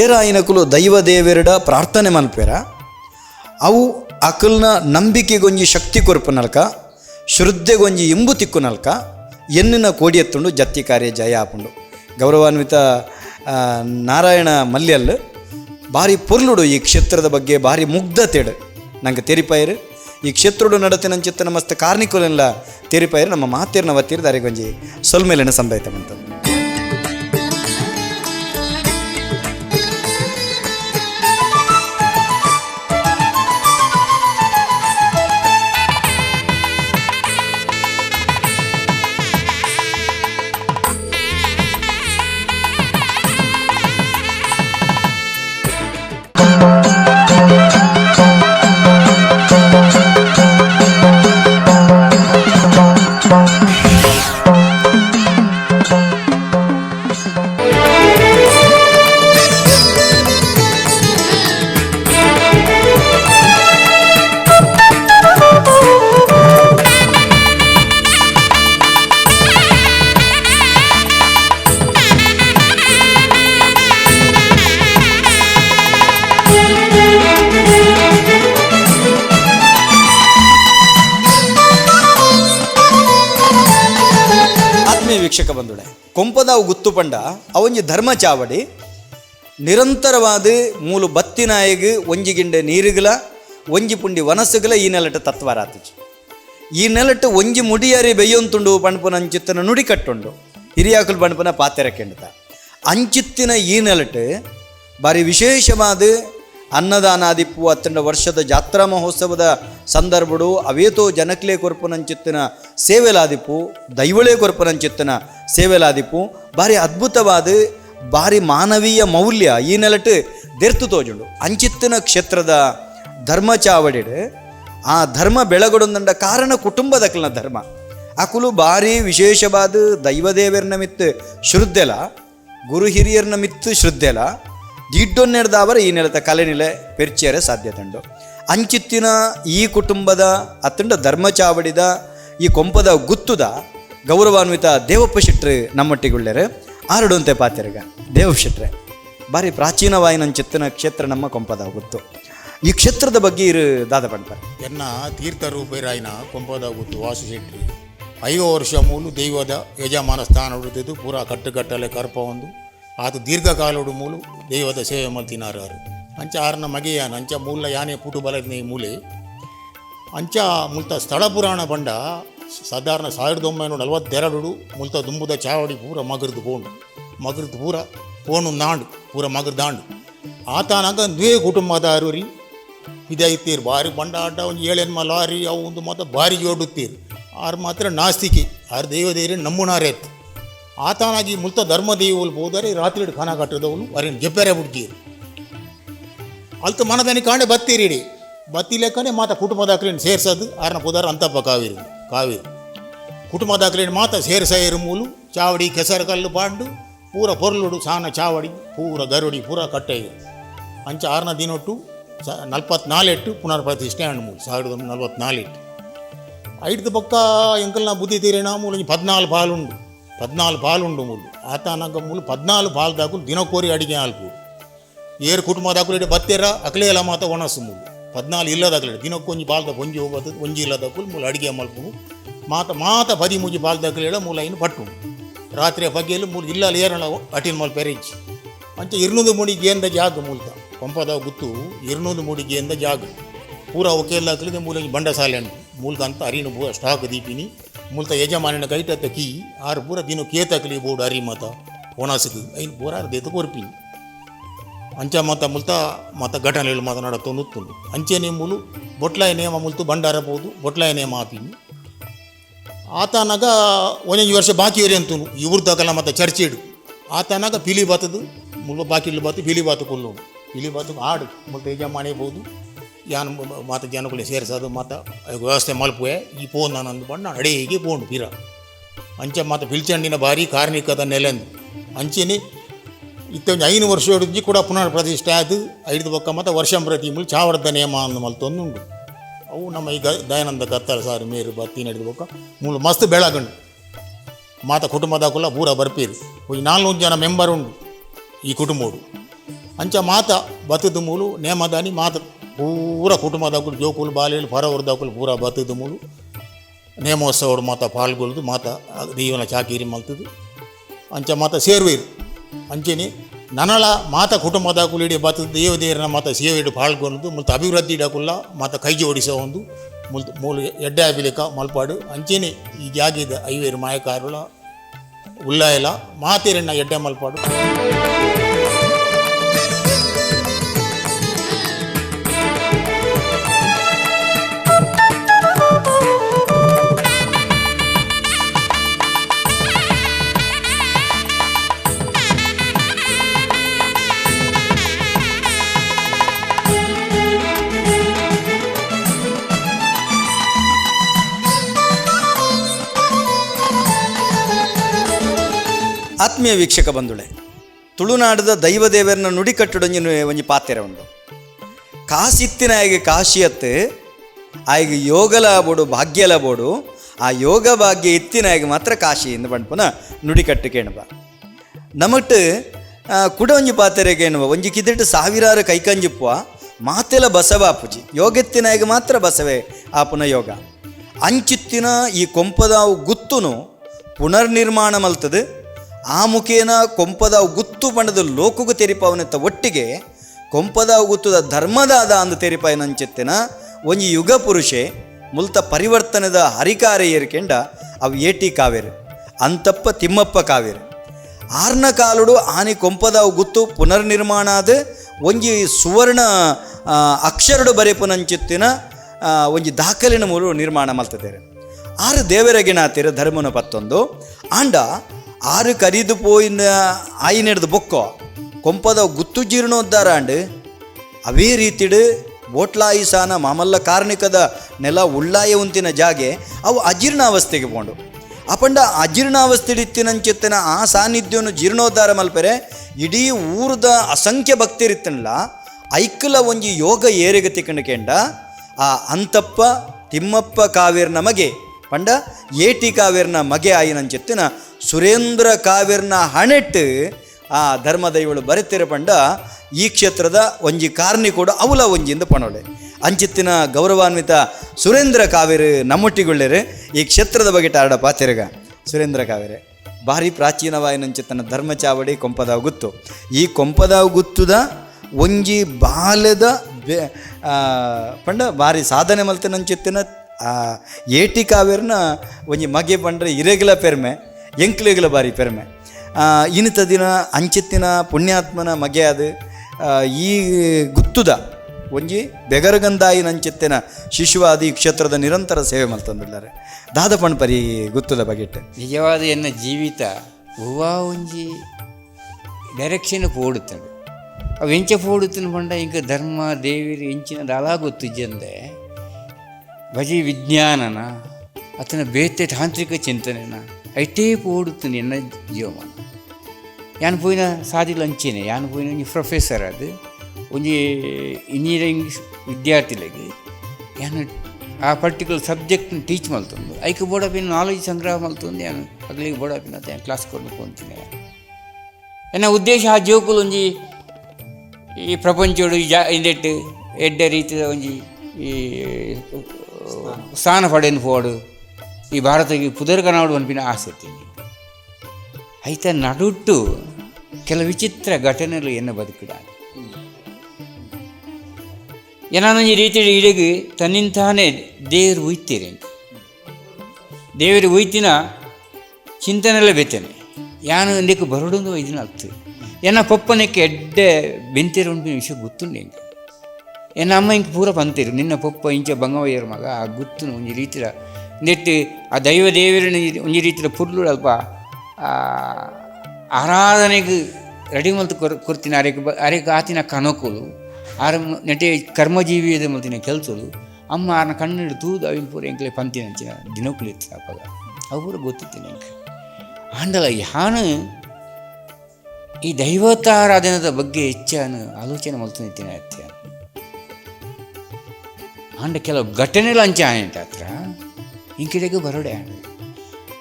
Speaker 3: ಏರಾಯಿನಕುಲು ದೈವ ದೇವೆರಡ ಪ್ರಾರ್ಥನೆ ಮಲ್ಪೇರ ಅವು ಅಕಲ್ನ ನಂಬಿಕೆಗೊಂಜಿ ಶಕ್ತಿ ಕೊರ್ಪು ನಲ್ಕ ಶ್ರದ್ಧೆಗೊಂಜಿ ಇಂಬು ತಿಕ್ಕು ನಲ್ಕ, ಎನ್ನಿನ ಕೋಡಿಯತ್ತುಂಡು ಜತ್ತಿ ಕಾರ್ಯ ಜಯ ಆಪುಂಡು. ಗೌರವಾನ್ವಿತ ನಾರಾಯಣ ಮಲ್ಯಲ್ ಭಾರಿ ಪೊರ್ಲುಡು ಈ ಕ್ಷೇತ್ರದ ಬಗ್ಗೆ ಭಾರಿ ಮುಗ್ಧತೆಡು ನಂಗೆ ತೆರಿಪಾಯಿರು. ಈ ಕ್ಷೇತ್ರುಡು ನಡತಿನಂಚಿತ್ತ ನಮಸ್ತ ಕಾರ್ಣಿಕುಲೆಲ್ಲ ತೆರಿಪಾಯಿರು ನಮ್ಮ ಮಾತೇರ್ನ ಸೊಲ್ಮೇಲೆನ ದಾರಿಗೊಂಜಿ ಸೊಲ್ಮೇಲಿನ ಸಂದಾಯಿತ ಕೊಂಪದಾವು ಗುತ್ತು ಪಂಡ, ಅವೊಂಜಿ ಧರ್ಮ ಚಾವಡಿ, ನಿರಂತರವಾದ ಮೂಲು ಬತ್ತಿನಾಯಿಗೆ ಒಂಜಿ ಗಿಂಡೆ ನೀರುಗಳ ಒಂಜಿ ಪುಂಡಿ ವನಸುಗಳ ಈ ನೆಲಟ ತತ್ವರಾತಿಜಿ. ಈ ನೆಲಟ ಒಂಜಿ ಮುಡಿಯಾರಿ ಬೆಯ್ಯೊಂತುಂಡು ಪಣಪುನ ಅಂಚಿತ್ತಿನ ನುಡಿ ಕಟ್ಟುಂಡು, ಹಿರಿಯಾಕುಲು ಪಣಪುನ ಪಾತೆರ ಅಂಚಿತ್ತಿನ ಈ ನೆಲಟ ಬಾರಿ ವಿಶೇಷವಾದ ಅನ್ನದಾನಾದಿಪ್ಪು ಅತ್ತಂಡ ವರ್ಷದ ಜಾತ್ರಾ ಮಹೋತ್ಸವದ ಸಂದರ್ಭಡು ಅವೇತೋ ಜನಕ್ಲೆ ಕೊರ್ಪುನಂಚಿತ್ತಿನ ಸೇವೆಲಾದಿಪು ದೈವಳೇ ಕೊರ್ಪನಂಚಿತ್ತಿನ ಸೇವೆಲಾದಿಪು ಬಾರಿ ಅದ್ಭುತವಾದ ಬಾರಿ ಮಾನವೀಯ ಮೌಲ್ಯ ಈ ನೆಲಟ್ ದೆರ್ತು ತೋಜುಂಡು. ಅಂಚಿತ್ತಿನ ಕ್ಷೇತ್ರದ ಧರ್ಮ ಚಾವಡಿಡ್, ಆ ಧರ್ಮ ಬೆಳಗೊಡೊಂದಂಡ ಕಾರಣ ಕುಟುಂಬದಕ್ಲನ ಧರ್ಮ. ಅಕುಲು ಬಾರಿ ವಿಶೇಷವಾದ ದೈವದೇವರ ಮಿತ್ ಶ್ರದ್ಧೆಲ ಗುರು ಹಿರಿಯರ್ನ ಮಿತ್ ಶ್ರದ್ಧೆಲ ದೀಡ್ಡೊನ್ನೆಡ್ದಾವರ ಈ ನೆಲದ ಕಲೆನಿಲೆ ಪೆರ್ಚೇರೆ ಸಾಧ್ಯತುಂಡು ಅಂಚಿತ್ತಿನ ಈ ಕುಟುಂಬದ ಅತ್ತಂಡ ಧರ್ಮ ಚಾವಡಿದ, ಈ ಕೊಂಪದ ಗುತ್ತುದ ಗೌರವಾನ್ವಿತ ದೇವಪ್ಪ ಶೆಟ್ರು ನಮ್ಮೊಟ್ಟಿಗುಳ್ಳೆರು. ಆರಡುವಂತೆ ಪಾತೆರ್ಗ. ದೇವಪ್ಪ ಶೆಟ್ರೆ ಬಾರಿ ಪ್ರಾಚೀನವಾಯಿನಂಚಿತ್ತಿನ ಕ್ಷೇತ್ರ ನಮ್ಮ ಕೊಂಪದ ಗುತ್ತು. ಈ ಕ್ಷೇತ್ರದ ಬಗ್ಗೆ ಇರು ದಾದ ಪಡ್ತಾರೆ
Speaker 5: ಎನ್ನ ತೀರ್ಥರೂಪರಾಯಿನ ಕೊಂಪದ ಗುತ್ತು ವಾಸು ಶೆಟ್ಟಿ ಐವ ವರ್ಷ ಮೂಲು ದೈವದ ಯಜಮಾನ ಸ್ಥಾನ ಉಳಿದಿದ್ದು ಪೂರ ಕಟ್ಟುಕಟ್ಟಲೆ ಕರ್ಪ ಒಂದು ಆತ ದೀರ್ಘಕಾಲುಡು ಮೂಲು ದೈವದ ಸೇವೆ ಮಲ್ತಿನಾರು ಅವರು ಅಂಚ ಆರ್ನ ಮಗೆಯಾನ ಅಂಚ ಮೂಲ ಯಾನೆ ಪುಟು ಬಲದ ಮೂಲೆ. ಅಂಚ ಮುಲ್ತ ಸ್ಥಳ ಪುರಾಣ ಬಂಡ, ಸಾಧಾರಣ ಸಾವಿರದ ಒಂಬೈನೂರ ನಲವತ್ತೆರಡು ಮುಲ್ತ ದುಂಬುದ ಚಾವಡಿ ಪೂರ ಮಗರ್ದು ಪೋಂಡು ಮಗರ್ದು ಪೂರ ಪೋಣು ನಾಂಡು, ಪೂರ ಮಗರ್ದಾಂಡು ಆತನಾಗ ದ್ವೇ ಕುಟುಂಬದಾರು ರೀ. ಇದಾಯ್ತೀರಿ ಭಾರಿ ಬಂಡಾಟ ಒಂದು ಏಳೆನ್ಮ ಲಾರಿ, ಅವು ಒಂದು ಮಾತ್ರ ಭಾರಿ ಜೋಡುತ್ತೀರಿ. ಆರು ಮಾತ್ರ ನಾಸ್ತಿಕೆ, ಆರು ದೈವದೇರಿ ನಮ್ಮುನಾರೇತ್ ಆತನಾಗಿ ಮುಲ್ತ ಧರ್ಮ ದೈವಲು ಹೋದರೆ ರಾತ್ರಿ ಖಾನ ಕಟ್ಟದವನು ಅವರೇನು ಗೆಬ್ಬೆರೆ ಬಿಡ್ತೀರಿ ಅಲ್ತು ಮನದನಿ ಕಾಂಡೆ ಬತ್ತೀರಿ ಬತ್ತಿ ಲೆಕ್ಕನೆ ಮಾತ ಕುಟುಂಬ ದಾಖಲೆಯನ್ನು ಸೇರ್ಸೋದು ಆರನ ಪುದಾರ ಅಂತಪ್ಪ ಕಾವೇರಿ ಕಾವೇರಿ ಕುಟುಂಬ ದಾಖಲೆಯನ್ನು ಮಾತ ಸೇರ್ಸ ಇರು ಮೂಲು ಚಾವಡಿ ಕೆಸರು ಕಲ್ಲು ಬಾಂಡು ಪೂರ ಪೊರ್ಲುಡು ಸಾನ ಚಾವಡಿ ಪೂರ ಗರುಡಿ ಪೂರ ಕಟ್ಟೆ ಅಂಚ ಆರನ ದಿನೊಟ್ಟು ಸ ನಲ್ಪತ್ನಾಲೆಟ್ಟು ಪುನರ್ ಪ್ರತಿಷ್ಠೆ ಹಣ್ಣು ಮೂಲು ಸಾವಿರದ ಒಂಬೈನೂರ ನಲ್ವತ್ನಾಲೆಟ್ಟು ಐದು ಪಕ್ಕ ಎಂಕಲ್ನ ಬುದ್ಧಿ ತೀರೇನ ಮೂಲ ಪದ್ನಾಲು ಪಾಲುಂಡು ಪದ್ನಾಲು ಪಾಲುಂಡು ಮೂಲು ಆತನಾಗ ಮೂಲು ಪದ್ನಾಲು ಪಾಲು ದಾಕುಲು ದಿನಕೋರಿ ಅಡಿಗೆ ಆಲ್ಪು ಏರು ಕುಟುಂಬ ದಾಖಲೆ ಬತ್ತೇರ ಅಕ್ಲೆ ಎಲ್ಲ ಮಾತ ಒಣಸು ಮೂಲು ಪದ್ನಾಲು ಇಲ್ಲದಾಗಲೇ ದಿನಕ್ಕೊಂಜಿ ಬಾಲ್ದ ಒಂಜಿ ಹೋಗೋದು ಒಂಜಿ ಇಲ್ಲದಾಕುಲು ಮೂಲ ಅಡಿಗೆ ಮಲ್ಪು ಮಾತ ಮಾತ ಪದಿ ಮುಜಿ ಬಾಲ್ದಾಕಲೆ ಮೂಲ ಇನ್ನು ಪಟ್ಟು ರಾತ್ರಿಯ ಬಗ್ಗೆಯಲ್ಲಿ ಮೂಲ ಇಲ್ಲಲ್ಲಿ ಏರಳ ಅಟಿನ್ ಮಲ್ ಪೆರಿಚ್ ಅಂಚ ಇರ್ನೂದು ಮುಡಿಗೆ ಎಂದ ಜಾಗ ಮೂಲ್ತ ಕೊಂಪದ ಗುತ್ತು ಇರ್ನೂದು ಮುಡಿಗೆ ಎಂದ ಜಾಗ ಪೂರ ಒಕೆಲ್ಲ ಕಲಿದ ಮೂಲ ಈ ಬಂಡಸಾಲೆ ಅಂಟು ಮೂಲಕ ಅಂತ ಅರಿನು ಪೂರ ಸ್ಟಾಕ್ ದೀಪಿನಿ ಮೂಲತ ಯಜಮಾನಿನ ಕೈಟತ್ತ ಕೀ ಆರು ಪೂರ ದಿನ ಕೇತಕಲಿ ಬೋರ್ಡು ಅರಿ ಮತ ಒಣಸಕು ಐನು ಪೂರ ಅರ್ಧೇತ ಕೊರ್ಪಿನಿ ಅಂಚ ಮತ ಮುಲ್ತ ಮತ ಘಟನೆಗಳು ಮಾತನಾಡತ್ತು ನುತ್ತುಂಡು ಅಂಚೆನೆ ಮೂಲು ಬೊಟ್ಲಾಯ ನೇಮ ಮುಲ್ತು ಬಂಡಾರಬಹುದು ಬೊಟ್ಲಾಯ ನೇಮ ಆಪಿನಿ ಆತನಾಗ ಒಂದೊಂದು ವರ್ಷ ಬಾಕಿ ಇರಿ ಅಂತನು ಇವ್ರದಾಗಲ್ಲ ಮತ್ತೆ ಚರ್ಚೆಡು ಆತನಾಗ ಪಿಲಿ ಬಾತದು ಮುಲ್ಪ ಬಾಕಿ ಇಲ್ಲ ಬಾತು ಪಿಲಿ ಬಾತು ಕೊಲ್ಲು ಪಿಲಿ ಬಾತು ಆಡು ಮುಲ್ಪ ಯಜಮಾನಿಬಹುದು ಯಾನ್ ಮಾತ ಜನಗಳಿಗೆ ಸೇರಿಸೋದು, ಮಾತ ವ್ಯವಸ್ಥೆ ಮಲ್ಪುವೆ, ಈ ಪೋನ್ ನಾನು ಅಂದ್ಕೊಂಡು ನಾನು ಅಡೇಗೆ ಪೋಂಡು ಬೀರ ಅಂಚೆ ಮತ್ತು ಪಿಲ್ಚಂಡಿನ ಭಾರಿ ಕಾರ್ಮಿಕದ ನೆಲೆಂದು. ಅಂಚೆನೆ ಇತ್ತೊಂದು ಐದು ವರ್ಷ ಹಿಡಿದು ಕೂಡ ಪುನರ್ ಪ್ರತಿಷ್ಠೆ ಆಯಿತು. ಐದು ಪಕ್ಕ ಮತ್ತು ವರ್ಷ ಪ್ರತಿ ಮುಲ್ ಚಾವರದ ನೇಮ ಅಂದ ಮಲ್ತೊಂದುಂಡು ಅವು ನಮ್ಮ ಈಗ ದಯಾನಂದ ಕತ್ತಲ ಸಾರು ಮೇರು ಬತ್ತಿ ನಡೆದು ಪಕ್ಕ ಮೂಲ ಮಸ್ತ್ ಬೆಳಗಂಡು ಮಾತ ಕುಟುಂಬದಾಕುಲ್ಲ ಪೂರ ಬರ್ಪೀರಿ. ನಾಲ್ನೂರು ಜನ ಮೆಂಬರ್ ಉಂಡು ಈ ಕುಟುಂಬಡು ಅಂಚ ಮಾತ ಬತ್ತದ ಮೂಲು ನೇಮದಾನಿ ಮಾತ ಪೂರ ಕುಟುಂಬದಾಕುಲು ಜೋಕುಲು ಬಾಲೆಲು ಪರವರ್ದಾಕುಲು ಪೂರ ಬತ್ತದು ಮೂಲು ನೇಮೋತ್ಸವಡು ಮಾತ ಪಾಲ್ಗೊಳ್ದು ಮಾತ ದೀವನ ಚಾಕೀರಿ ಮಲ್ತದು. ಅಂಚ ಮಾತ ಸೇರ್ವೀರು ಅಂಚೆನೆ ನನಳ ಮಾತ ಕುಟುಂಬದ ಕುಲಿಡಿ ಬತ್ತ ದೇವದೇವರನ ಮಾತ ಸೇವೆಡು ಪಾಲ್ಗೊಂಡು ಮುಲ್ತ ಅಭಿವೃದ್ಧಿ ಡಕುಲ್ಲ ಮಾತ ಕೈ ಓಡಿಸೋ ಒಂದು ಮುಲ್ತ ಮೂಲ ಎಡ್ಡೆ ಅಭಿಲೇಖ ಮಲ್ಪಾಡು. ಅಂಚೆನೆ ಈ ಜಾಗಿದ ಐವೇರು ಮಾಯಕಾರುಳ ಉಲ್ಲಾಯಲ ಮಾತೇರಣ್ಣ ಎಡ್ಡೆ ಮಲ್ಪಾಡು.
Speaker 3: ಆತ್ಮೀಯ ವೀಕ್ಷಕ ಬಂಧುಳೆ ತುಳುನಾಡದ ದೈವದೇವರನ್ನ ನುಡಿ ಕಟ್ಟುಡೊಂಜಿ ಒಂಜಿ ಪಾತ್ರೆ ಉಂಡು ಕಾಸಿತ್ತಿನ ಆಯ್ಗೆ ಕಾಶಿಯತ್ ಆಯ್ಗೆ ಯೋಗಲ ಬೋಡು ಭಾಗ್ಯಲ ಬೋಡು ಆ ಯೋಗ ಭಾಗ್ಯ ಇತ್ತಿನ ಮಾತ್ರ ಕಾಶಿ ಎಂದು ಪಂಡ್ಪುನ ನುಡಿ ಕಟ್ಟು ಕೇಣಬ ನಮಟ್ ಆ, ಕುಡ ಒಂಜಿ ಪಾತ್ರೆ ಕೇಣುವ ಒಂಜಿ ಕಿದಿಟ್ಟು ಸಾವಿರಾರು ಕೈಕಂಜಿಪ್ಪುವ ಮಾತೆಲ ಬಸವ ಆಪುಜಿ. ಯೋಗೆತ್ತಿನ ಆಯ್ಗೆ ಮಾತ್ರ ಬಸವೆ ಆಪುನ ಯೋಗ. ಅಂಚಿತ್ತಿನ ಈ ಕೊಂಪದಾವು ಗುತ್ತುನು ಪುನರ್ನಿರ್ಮಾಣ ಮಲ್ತದು. ಆ ಮುಖೇನ ಕೊಂಪದ ಗುತ್ತು ಬಣ್ಣದ ಲೋಕಗೂ ತೆರಿಪಾವನೆತ್ತ ಒಟ್ಟಿಗೆ, ಕೊಂಪದ ಗುತ್ತದ ಧರ್ಮದಾದ ಅಂದು ತೆರಿಪಾಯನಂಚೆತ್ತಿನ ಒಂಜಿ ಯುಗ ಪುರುಷೆ, ಮುಲ್ತ ಪರಿವರ್ತನದ ಹರಿಕಾರ ಏರ್ಕೆಂಡ, ಅವು ಏಟಿ ಕಾವೇರಿ, ಅಂತಪ್ಪ ತಿಮ್ಮಪ್ಪ ಕಾವೇರಿ. ಆರ್ನ ಕಾಲುಡು ಆನೆ ಕೊಂಪದಾವು ಗುತ್ತು ಪುನರ್ನಿರ್ಮಾಣ ಆದ, ಒಂಜಿ ಸುವರ್ಣ ಅಕ್ಷರಡು ಬರೆಪುನಂಚಿತ್ತಿನ ಒಂಜಿ ದಾಖಲಿನ ಮೂಲ ನಿರ್ಮಾಣ ಮಲ್ತದೇರೆ. ಆರು ದೇವರ ಗಿಣಾತಿರ ಧರ್ಮನ ಪತ್ತೊಂದು, ಆಂಡ ಆರು ಕರಿದು ಪೋಯಿನ ಆಯಿನೆಡ್ದು ಬೊಕ್ಕೋ. ಕೊಂಪದ ಗುತ್ತು ಜೀರ್ಣೋದ್ಧಾರ ಆಂಡ್ ಅವೇ ರೀತಿಡು ಓಟ್ಲಾಯಿಸಾನ ಮಾಮಲ್ಲ ಕಾರ್ಣಿಕದ ನೆಲ ಉಳ್ಳಾಯ ಉಂತಿನ ಜಾಗೆ ಅವು ಅಜೀರ್ಣಾವಸ್ಥೆಗೆ ಪೋಂಡು. ಅಪಂಡ ಅಜೀರ್ಣಾವಸ್ಥೆಡಿತ್ತಿನಂಚಿತ್ತಿನ ಆ ಸಾನ್ನಿಧ್ಯವನ್ನು ಜೀರ್ಣೋದ್ಧಾರ ಮಲ್ಪರೆ ಇಡೀ ಊರದ ಅಸಂಖ್ಯ ಭಕ್ತಿರಿತ್ತನಲ್ಲ ಐಕ್ಕಲ ಒಂಜಿ ಯೋಗ ಏರೆಗೆ ತಿಕ್ಕಂಡುಕೆಂಡ ಆ ಅಂತಪ್ಪ, ತಿಮ್ಮಪ್ಪ ಕಾವೇರ್ನ ಮಗೆ, ಪಂಡ ಏಟಿ ಕಾವೇರ್ನ ಮಗೆ ಆಯಿನಂಚಿತ್ತಿನ ಸುರೇಂದ್ರ ಕಾವೇರ್ನ ಹಣೆಟ್ಟು ಆ ಧರ್ಮದೈವಳು ಬರೆತಿರ ಪಂಡ ಈ ಕ್ಷೇತ್ರದ ಒಂಜಿ ಕಾರ್ನಿ ಕೂಡ ಅವಲ ಒಂಜಿಂದ ಪಣೋಳೆ. ಅಂಚಿತ್ತಿನ ಗೌರವಾನ್ವಿತ ಸುರೇಂದ್ರ ಕಾವೇರಿ ನಮ್ಮೊಟ್ಟಿಗೊಳ್ಳೆರೆ ಈ ಕ್ಷೇತ್ರದ ಬಗ್ಗೆ ಟಾರಡ ಪಾತಿರಗ. ಸುರೇಂದ್ರ ಕಾವೇರಿ, ಭಾರಿ ಪ್ರಾಚೀನವಾಯಿನಂಚಿತ್ತನ ಧರ್ಮ ಚಾವಡಿ ಕೊಂಪದಾವ್ ಗುತ್ತು. ಈ ಕೊಂಪದಾವ್ ಗುತ್ತುದ ಒಂಜಿ ಬಾಲ್ಯದ ಪಂಡ ಭಾರಿ ಸಾಧನೆ ಮಲ್ತಿನಂಚಿತ್ತಿನ ಏಟಿ ಕಾವೇರಿನ ಒಂಜಿ ಮಗೆ ಪಂಡ್ರೆ ಇರೆಗ್ಲ ಪೆರ್ಮೆ. ಎಂಕ್ಲೆಗ್ಲ ಬಾರಿ ಪೆರ್ಮೆ. ದಿನ ಅಂಚಿತ್ತಿನ ಪುಣ್ಯಾತ್ಮನ ಮಗೆ ಅದು. ಈ ಗುತ್ತುದ, ಒಂಜಿ ಬೆಗರಗಂದಾಯಿ ನಂಚಿತ್ತಿನ ಶಿಶುವಾದಿ ಕ್ಷೇತ್ರದ ನಿರಂತರ ಸೇವೆ ಮಲ್ತಂದಿದ್ದಾರೆ ದಾದಪಣ್ ಪರಿ ಗುತ್ತುದ ಬಗೆಟ್
Speaker 6: ನಿಜವಾದ ಎನ್ನ ಜೀವಿತ ಹೂವಾ ಒಂಜಿ ಡೈರೆಕ್ಷನ್ ಪೋಡುತ್ತಂಡು. ಅವು ಎಂಚ ಪೋಡುತ್ತನು ಪಂಡ ಇಂಕ ಧರ್ಮ ದೇವಿರು ಎಂಚಿನ ಅಲಾ ಗೊತ್ತಿಜ್ಜಂದೆ. ಭಜಿ ವಿಜ್ಞಾನನ ಅತನ ಬೇತೆ ತಾಂತ್ರಿಕ ಚಿಂತನೆನ ಐಟೇ ಪೋಡುತ್ತನು ಎನ್ನ ಜೀವಮಾನ ಯಾನ್ ಪೋಯಿನ ಸಾಧಿ ಅಂಚೆನೆ, ಯಾನ್ ಪೋಯಿನ ಒಂಜಿ ಪ್ರೊಫೆಸರ್ ಅದು ಒಂಜಿ ಇಂಜಿನಿಯರಿಂಗ್ ವಿದ್ಯಾರ್ಥಿಗಳಿಗೆ ಯಾನು ಆ ಪರ್ಟಿಕ್ಯುಲರ್ ಸಬ್ಜೆಕ್ಟ್ನ ಟೀಚ್ ಮಲ್ತೊಂದು. ಐಕೆ ಬೋಡಪಿನ ನಾಲೆಜ್ ಸಂಗ್ರಹ ಮಲ್ತೊಂದು, ಯಾನು ಅಗ್ಲಿಗೆ ಬೋಡಪಿನ ಅಂತ ಕ್ಲಾಸ್ ಕೊಡಬೇಕು ಅಂತೀನಿ ಎನ್ನ ಉದ್ದೇಶ ಆ ಜೋಕುಲು ಒಂಜಿ ಈ ಪ್ರಪಂಚೋಡು ಜಾ ಇಂದೆಟ್ಟು ಎಡ್ಡೆ ರೀತಿಯ ಒಂಜಿ ಈ ಸ್ಥಾನ ಪಡೆಯನ್ನು ಪೋಡು. ಈ ಭಾರತಕ್ಕೆ ಪುದರ್ಗನಾಡು ಅನ್ಪಿನ ಆಸೆ ತಿಂಡಿ ಐತ ನಡುಟ್ಟು ಕೆಲ ವಿಚಿತ್ರ ಘಟನೆಗಳು ಎನ್ನ ಬದುಕಿಡ ಈ ರೀತಿ ಇಡಗಿ ತನ್ನಿಂತಾನೆ ದೇವರು ಉಯ್ತೀರಿ ದೇವರು ಉಯ್ತಿನ ಚಿಂತನೆಲ್ಲ ಬೆತ್ತನೆ. ಯಾನು ಇಂದಕ್ಕೆ ಬರಡೊಂದು ಇದನ್ನ ಆಗ್ತದೆ ಎನ್ನ ಪಪ್ಪನಕ್ಕೆ ಎಡ್ಡೆ ಬೆಂತಿರು ಉಂಟು ವಿಷಯ ಗೊತ್ತುಂಡು ಇಂಕ ಎನ್ನ ಅಮ್ಮ ಇಂಕ ಪೂರ ಪಂತಿರು ನಿನ್ನ ಪಪ್ಪ, ಇಂಚ ಬಂಗವಯ್ಯರ ಮಗ, ಆ ಗೊತ್ತು ಒಂಜಿ ರೀತಿಯ ನೆಟ್ಟು ಆ ದೈವ ದೇವರನ್ನ ಒಂಜಿ ರೀತಿಯ ಪುರ್ಲು ಅಲ್ಪ ಆರಾಧನೆಗೆ ರೆಡಿ ಮಲ್ತು ಕೊರ್ ಕೊರ್ತಿನ ಅರೆಕ್ ಅರೆಕ್ ಆತಿನ ಕನಕುಲು ಆರ ನೆಟ್ಟೆ ಕರ್ಮಜೀವಿಯದ ಮಲ್ತಿನ ಕೆಲಸಲು ಅಮ್ಮ ಆರನ ಕಣ್ಣಿಡು ತೂದು ಅವಿನ ಪೂರ ಎಂಕ್ಲೆ ಪಂತಿನ ಅಂಚಿನ ದಿನಕ್ಕೂ ಅವರು ಅಪ್ಪಾಗ ಅವು ಪೂರ ಗೊತ್ತಿತ್ತು ಆಂಡಲ ಯಾನು ಈ ದೈವತಾರಾಧನದ ಬಗ್ಗೆ ಹೆಚ್ಚಾನು ಆಲೋಚನೆ ಮಲ್ತು ನಿಂತಿನ ಅತ್ಯ ಆಂಡ ಕೆಲವು ಘಟನೆಗಳು ಅಂಚೆ ಆನೆಂಟ ಹತ್ರ ಇಂಕಿಡೆಗೆ ಬರೋಡೆ.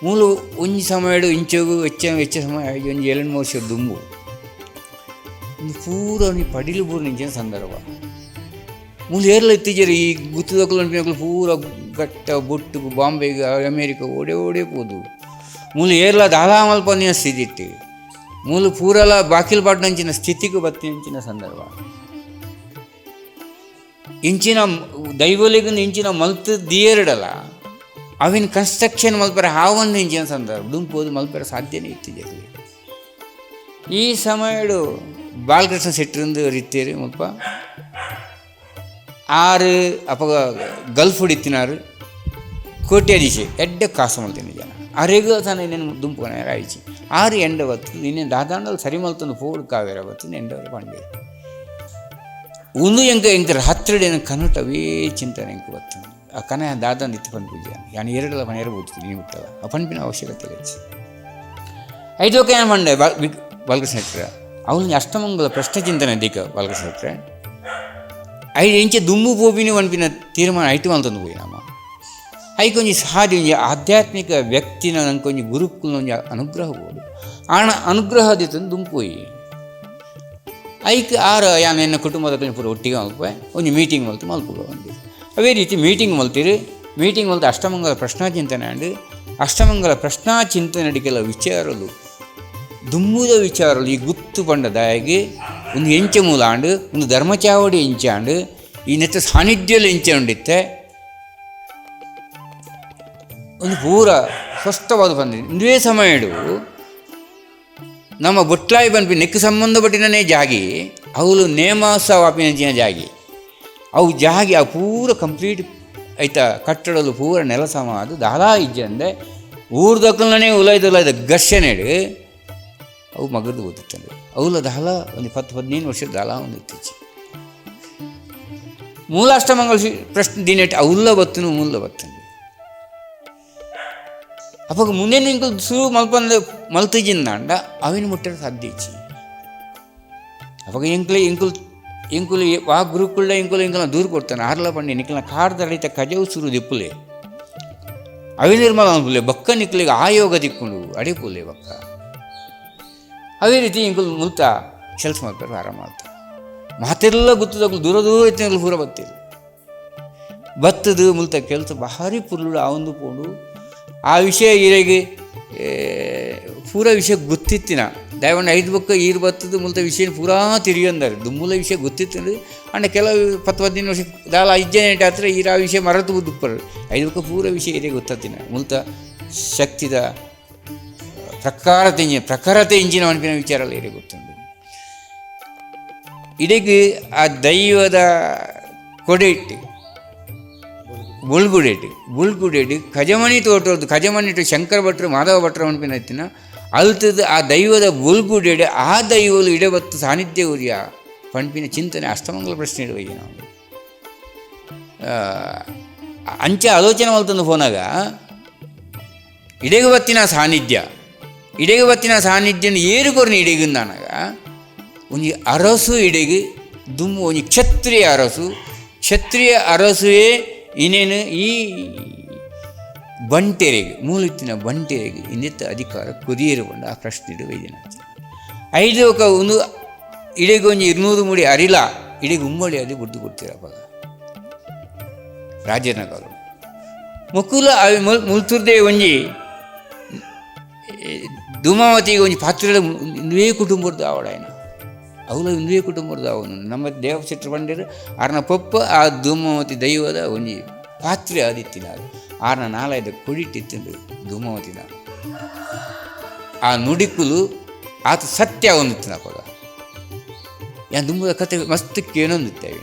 Speaker 6: ಮೂಲು ಒಂಜಿ ಸಮಯಡು ಇಂಚಗು ಹೆಚ್ಚ ಹೆಚ್ಚ ಸಮಯ ಒಂಜಿ ಎರಡು ವರ್ಷ ದುಂಬು. ಒಂದು ಪೂರ ನೀ ಪಡಿಲು ಪೂರ ನಿಂಚಿನ ಸಂದರ್ಭ. ಮೂಲು ಏರ್ಲ ಇತ್ತೀಚೆರು ಈ ಗುತ್ತದಕ್ಕಲು ಪೂರ ಗಟ್ಟ ಬೊಟ್ಟು ಬಾಂಬೆಗೆ, ಅಮೇರಿಕ ಓಡೆ ಓಡೆ ಪೋದು. ಮೂಲು ಏರ್ಲ ದಾಲ ಮಲ್ಪನಿನ ಸ್ಥಿತಿ ಇತ್ತು ಮೂಲು ಪೂರಲ ಬಾಕಿಲ್ ಪಾಟ್ನಂಚಿನ ಸ್ಥಿತಿಗೂ ಬತ್ತಿನಂಚಿನ ಸಂದರ್ಭ. ಇಂಚಿನ ದೈವಲಿಗಿನ ಇಂಚಿನ ಮಲ್ತು ದಿಯೇರಡಲ್ಲ ಅವಿನ ಕನ್ಸ್ಟ್ರಕ್ಷನ್ ಮಲ್ಪರ ಹಾವೊಂದು ಇಂಜಿನ್ಸ್ ಸಂದರ್ಭ ದುಂಪೋದು ಮಲ್ಪರ ಸಾಧ್ಯನೇ ಇತ್ತಿದೆ ಈ ಸಮಯಡು ಬಾಲಕೃಷ್ಣ ಸೆಟ್ಟಿರಂದು ರೀತಿಯರು ಮುಲ್ಪ, ಆರು ಅಪಗ ಗಲ್ಫ್ ಹೊಡಿತಿನಾರು ಕೋಟ್ಯಾಧೀಶೆ ಎಡ್ಡೆ ಕಾಸು ಮಲ್ತೀನಿ ಜನ. ಅರೆಗೂ ತಾನು ಇನ್ನೇನು ದುಂಪುನ ರಾಯಿಸಿ ಆರು ಎಂಡ ಬತ್ತು, ಇನ್ನೇನು ದಾದಾಂಡಲ್ಲಿ ಸರಿ ಮಲ್ತಂದು ಪೋಡು ಕಾವೇರ ಬತ್ತು ಎಂಡವರು ಪಂಡೆ. ಒಂದು ಎಂಕ ಎಂಕರ ಹತ್ತಿರ ಕನ್ನಡವೇ ಚಿಂತನೆ ಎಂಕ ಬತ್ತು. ಆ ಕನ ದಾದಾಂದ ಇತ್ತು ಪಂಡ್ ಪೂಜೆ ಯಾನು ಎರಡಲ್ಲ ಮನೆ ಇರಬಹುದು ನೀವು ಬಿಟ್ಟವ ಆ ಪಂಪಿನ ಅವಶ್ಯಕತೆ ಇಲ್ಲ ಐದೋಕ ಏನು ಮಂಡೆ ಬಾಲಕೃಷ್ಣ ಹೆಟ್ರ ಅವನು ಅಷ್ಟಮಂಗಲ ಪ್ರಶ್ನೆ ಚಿಂತನೆ ದಿಕ್ಕ ಬಾಲಕೃಷ್ಣ ಹೆಟ್ರ ಐದು ಇಂಚೆ ದುಮ್ಮು ಪೋಪಿನಿ ಒನ್ಪಿನ ತೀರ್ಮಾನ ಐಟು ಮಲ್ತಂದು ಹೋಗಿ ನಮ್ಮ ಐಕೊಂಜಿ ಸಾದಿ ಒಂಜಿ ಆಧ್ಯಾತ್ಮಿಕ ವ್ಯಕ್ತಿನ ನಂಕೊಂಜಿ ಗುರುಕುಲ ಒಂಜಿ ಅನುಗ್ರಹ ಬೋದು ಆಣ ಅನುಗ್ರಹ ದಿತ್ತಂದು ದುಂಪೋಯಿ ಐಕ್ ಆರು ಯಾನ ಎನ್ನ ಕುಟುಂಬದ ಕಡೆ ಪೂರ ಒಟ್ಟಿಗೆ ಮಲ್ಪ ಒಂದು ಮೀಟಿಂಗ್ ಮಲ್ತು ಮಲ್ಪುಗ ಒಂದು ಅವೇ ರೀತಿ ಮೀಟಿಂಗ್ ಮಲ್ತಿರು ಮೀಟಿಂಗ್ ಮಲ್ತು ಅಷ್ಟಮಂಗಲ ಪ್ರಶ್ನಾ ಚಿಂತನೆ ಅಂಡು. ಅಷ್ಟಮಂಗಲ ಪ್ರಶ್ನಾ ಚಿಂತನಡಿಕೆಲ ವಿಚಾರಲು. ದುಮ್ಮುದ ವಿಚಾರಲು ಈ ಗುತ್ತು ಪಂಡದಾಯಗೆ ಒಂದು ಎಂಚ ಮೂಲಾಂಡ್ ಒಂದು ಧರ್ಮಚಾವಡಿ ಎಂಚಾಂಡು ಈ ನೆತ್ತ ಸಾನ್ನಿಧ್ಯಲು ಎಂಚ ಉಂಡಿತ್ತೆ ಒಂದು ಪೂರ ಸ್ವಸ್ಥವಾದ ಬಂದ ಇಂದುವೇ ಸಮಯಡು ನಮ್ಮ ಬೊಟ್ಲಾಯಿ ಬನ್ಪಿ ನೆಕ್ಕು ಸಂಬಂಧಪಟ್ಟಿನೇ ಜಾಗಿ, ಅವಳು ನೇಮಾಸ ವಾಪಿನ ಜಾಗಿ. ಅವು ಜಾಗಿ ಆ ಪೂರ ಕಂಪ್ಲೀಟ್ ಆಯ್ತಾ, ಕಟ್ಟಡಲು ಪೂರ ನೆಲ ಸಮಾದು ದಾದಾ ಇಜ್ಜಂದೆ ಊರ್ದಕ್ಕಲನೇ ಉಲೈದ ಉಲೈದ ಘರ್ಷಣೆಡು ಅವು ಮಗದು ಓದುತ್ತಂದು ಅವುಲ ದಾಲ ಒಂದು ಪತ್ತು ಹದಿನೈದು ವರ್ಷದ ದಾಲ ಒಂದು ಇತ್ತೀಚೆ ಮೂಲಾಷ್ಟಮಂಗಲ ಪ್ರಶ್ನೆ ದಿನೆಟ್ ಅವಲ್ಲ ಬತ್ತನು ಮೂಲ ಬತ್ತಂದ್ರೆ ಅಪ್ಪ ಮುಂದೆ ನಿಂಕು ಸುರು ಮಲ್ಪಂದ ಮಲ್ತಿಜಿಂದಾಂಡ ಅವಿನ ಮುಟ್ಟರೆ ಸಾಧ್ಯ ಇಚ್ಚಿ ಅವಾಗ ಎಂಕ್ಲೆ, ಎಂಕುಲ್ ಎಂಕುಲು ಆ ಗುರುಕುಳ್ಳ ఇంకులు ఇంకుల ದೂರ ಕೊಡ್ತಾನೆ. ಆರ್ಲ ಪಂಡಿ ನಿಕ್ಲನ ಕಾರ್ ದಳಿತ ಕಜವು ಸುರು ದಿಪ್ಪುಲೆ ಅವಿ ನಿರ್ಮಲ ಅನ್ಪುಲೆ ಬಕ್ಕ ನಿಕ್ಲಿಗೆ ಆಯೋಗ ದಿಕ್ಕೊಂಡು ಅಡಿಪುಲೆ ಬಕ್ಕ. ಅದೇ ರೀತಿ ಇಂಕುಲ್ ಮುಲ್ತ ಕೆಲ್ಸ ಮಾಡ್ತಾರೆ, ಆರಾಮ ಮಾಡ್ತಾರೆ. ಮಾತೆಲ್ಲ ಗೊತ್ತದಾಗಲು ದೂರ ದೂರ ಎತ್ತಿನ ಪೂರ ಬತ್ತಿಲ್ಲ ಬತ್ತದು. ಮುಲ್ತ ಕೆಲಸ ಭಾರಿ ಪುರುಳು ಆವೊಂದು ಪೋಂಡು. ಆ ವಿಷಯ ಇರೆಗೆ ಪೂರ ವಿಷಯ ಗೊತ್ತಿತ್ತಿನ. ದಯವಣ್ಣ ಐದು ಬೊಕ್ಕ, ಈರು ಬತ್ತದ ಮುಲ್ತ ವಿಷಯ ಪೂರಾ ತಿರಿಯಂದಾರೆ ದುಮ್ಮುಲ ವಿಷಯ ಗೊತ್ತಿತ್ತು ಅಣ್ಣ ಕೆಲವು ಪತ್ತು ಹದಿನೈದು ವರ್ಷ ದಾಲ ಐದು ಹತ್ರ ಈರ ವಿಷಯ ಮರತು ದುಪ್ಪರು ಐದು ಬೊಕ್ಕ ಪೂರ ವಿಷಯ ಇದೇ ಗೊತ್ತಿನ ಮೂಲತ ಶಕ್ತಿದ ಪ್ರಕಾರತೆ ಪ್ರಖರತೆ ಇಂಜಿನ ಅನ್ಪಿನ ವಿಚಾರ ಇರಿ ಗೊತ್ತುಂಡು ಇಡೆಗೆ ಆ ದೈವದ ಕೊಡೆಟ್ಟು ಬುಲ್ಗುಡೇಟ್ ಬುಲ್ಗುಡೇಟ್ ಖಜಮಣಿ ತೋಟದ್ದು ಖಜಮಣಿ ಶಂಕರ ಭಟ್ರು, ಮಾಧವ ಭಟ್ರು ಅನ್ಪಿನ ಅಲ್ತದ ಆ ದೈವದ ಬುಲ್ಗುಡೆಡೆ ಆ ದೈವಲು ಇಡಬತ್ತು ಸಾನ್ನಿಧ್ಯ ಉರಿಯ. ಪಂಪಿನ ಚಿಂತನೆ ಅಷ್ಟಮಂಗಲ ಪ್ರಶ್ನೆ ಇಡುವ ನಾವು. ಅಂಚೆ ಆಲೋಚನೆ ಮಲ್ತಂದು ಫೋನಾಗ. ಇಡೆಗೆ ಬತ್ತಿನ ಸಾನ್ನಿಧ್ಯ. ಇಡೆಗೆ ಬತ್ತಿನ ಸಾನ್ನಿಧ್ಯನ ಏರುಕೊರ್ನಿ ಇಡೆಗಿಂದಾನಾಗ ಒಂಜಿ ಅರಸು ಇಡೆಗೆ ದುಮ್ಮು ಒಂಜಿ ಕ್ಷತ್ರಿಯ ಅರಸು. ಕ್ಷತ್ರಿಯ ಅರಸುವೇ ಇನ್ನೇನು ಈ ಬಂಟೆರೆಗೆ, ಮೂಲತ್ತಿನ ಬಂಟೆರೆಗೆ ಇನ್ನಿತ್ತ ಅಧಿಕಾರ ಕುರಿಯೇರುಕೊಂಡು ಆ ಪ್ರಶ್ನೆ ಇಡುವ ಐದು ಒಕ್ಕ ಒಂದು ಇಡೆಗೆ ಇರುನೂರು ಮುಡಿ ಅರಿಲ ಇಡೆಗೆ ಉಮ್ಮಳಿ ಅದು ಬುಡ್ದು ಕೊಡ್ತೀರಪ್ಪ ರಾಜನಗರ ಮುಕುಲ ಮುಲ್ತುರ್ದೆ ಒಂಜಿ ಧೂಮಾವತಿಗೆ ಒಂಜಿ ಪಾತ್ರದ ಇಂದುವೇ ಕುಟುಂಬದ ಆವಡಾಯನ ಅವಳ ಇಂದುವೇ ಕುಟುಂಬದ ಅವನು ನಮ್ಮ ದೇವ ಚಿತ್ರ ಬಂದಿರು ಅರ್ನ ಪಪ್ಪ ಆ ಧೂಮಾವತಿ ದೈವದ ಒಂಜಿ ಪಾತ್ರೆ ಆದಿತ್ತಿನ ಆರ್ನ ನಾಲಾಯ್ದ ಕುಡಿಟ್ಟಿತ್ತು ಧೂಮವತಿನ ಆ ನುಡಿಕುಲು ಆತ ಸತ್ಯ ಒಂದಿತ್ತಿನ ಪದ ಯಾ ದುಂಬದ ಕತೆ ಮಸ್ತ್ ಕೇನೊಂದಿತ್ತೇವೆ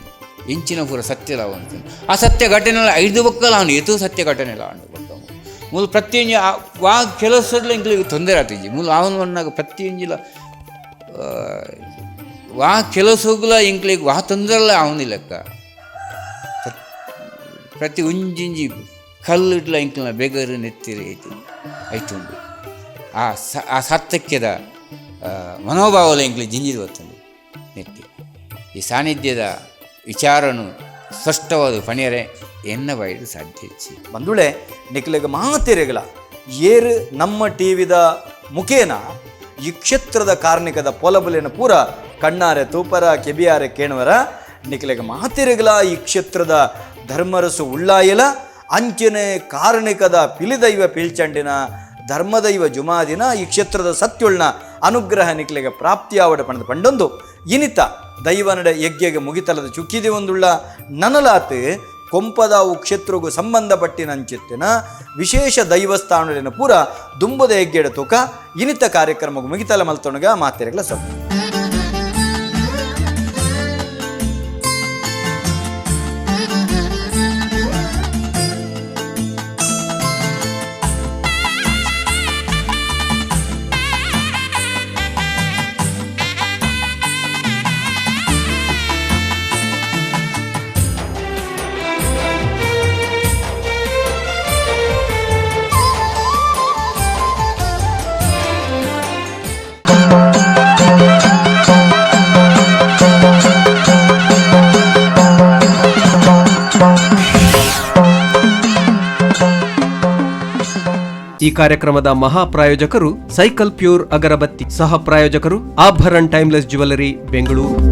Speaker 6: ಇಂಚಿನ ಪೂರ ಸತ್ಯದ ಒಂದು ಆ ಸತ್ಯ ಘಟನೆ ಐದು ಬಕ್ಕಲ ಅವನು ಎತ್ತು ಸತ್ಯ ಘಟನೆ ಆಂಡು ಬಕ್ಕ ಮೂಲ ಪ್ರತಿಯೊಂದು ವಾ ಕೆಲಸದಲ್ಲಿ ಇಂಗ್ಲಿಗೆ ತೊಂದರೆ ಆಗ್ತಿದ್ದಿ. ಮೂಲ ಅವನು ಅನ್ನಾಗ ಪ್ರತಿಯೊಂಜಿಲ ಆ, ವಾ ಕೆಲಸಗಳ ಇಂಗ್ಲಿಗೆ ವಾ ತೊಂದರೆಲ್ಲ ಅವನಿಲ್ಲಕ್ಕ ಪ್ರತಿ ಒಂಜಿಂಜಿ ಕಲ್ಲು ಇಡ್ಲ ಇಂಕ್ಲಿನ ಬೆಗರು ನೆತ್ತಿರಿ ಐತಿ. ಐತುಂಡು ಆ ಸ, ಆ ಸಾರ್ಥಕ್ಯದ ಮನೋಭಾವಲ ಇಂಕ್ಲ ಜಿಂಜಿದು ಬರ್ತಂದು ನೆತ್ತಿ. ಈ ಸಾನ್ನಿಧ್ಯದ ವಿಚಾರನು ಸ್ಪಷ್ಟವಾದ ಪಣಿಯರೆ ಎನ್ನ ಬಾಯಿದು ಸಾಧ್ಯ ಹೆಚ್ಚಿ
Speaker 3: ಬಂದುಳೆ ನಿಕ್ಲೆಗ ಮಾತೆರೆಗಳ ಏರು ನಮ್ಮ ಟಿವಿದ ಮುಖೇನ, ಈ ಕ್ಷೇತ್ರದ ಕಾರ್ಣಿಕದ ಪೊಲಬಲೆನ ಪೂರ ಕಣ್ಣಾರೆ ತೂಪರ ಕೆಬಿಯಾರೆ ಕೇಣವರ ನಿಕ್ಲೆಗ ಮಾತೆರೆಗಲ ಈ ಕ್ಷೇತ್ರದ ಧರ್ಮರಸು ಉಳ್ಳಾಯಲ, ಅಂಚನೆ ಕಾರಣಿಕದ ಪಿಲಿದೈವ ಪಿಲ್ಚಂಡಿನ ಧರ್ಮದೈವ ಜುಮಾದಿನ, ಈ ಕ್ಷೇತ್ರದ ಸತ್ಯುಳ್ನ ಅನುಗ್ರಹ ನಿಕ್ಲೆಗೆ ಪ್ರಾಪ್ತಿಯಾವಡ ಪಣದ ಪಂಡೊಂದು. ಇನಿತ ದೈವನಡೆ ಯಜ್ಞೆಗೆ ಮುಗಿತಲದ ಚುಕ್ಕಿದಿ ಒಂದುಳ್ಳ, ನನಲಾತ್ ಕೊಂಪದಾವು ಕ್ಷೇತ್ರಗೂ ಸಂಬಂಧಪಟ್ಟಿನಂಚಿತ್ತಿನ, ವಿಶೇಷ ದೈವಸ್ಥಾನಗಳಿನ ಪೂರ ದುಂಬದ ಹೆಗ್ಗೆಡ ತೂಕ, ಇನಿತ ಕಾರ್ಯಕ್ರಮಗು ಮುಗಿತಲ ಮಲ್ತೊಣಗ ಮಾತೆರೆಗಳ ಸಭೆ
Speaker 1: ಈ ಕಾರ್ಯಕ್ರಮದ ಮಹಾ ಪ್ರಾಯೋಜಕರು ಸೈಕಲ್ ಪ್ಯೂರ್ ಅಗರಬತ್ತಿ ಸಹ ಪ್ರಾಯೋಜಕರು ಆಭರಣ್ ಟೈಮ್ಲೆಸ್ ಜ್ಯುವೆಲರಿ ಬೆಂಗಳೂರು.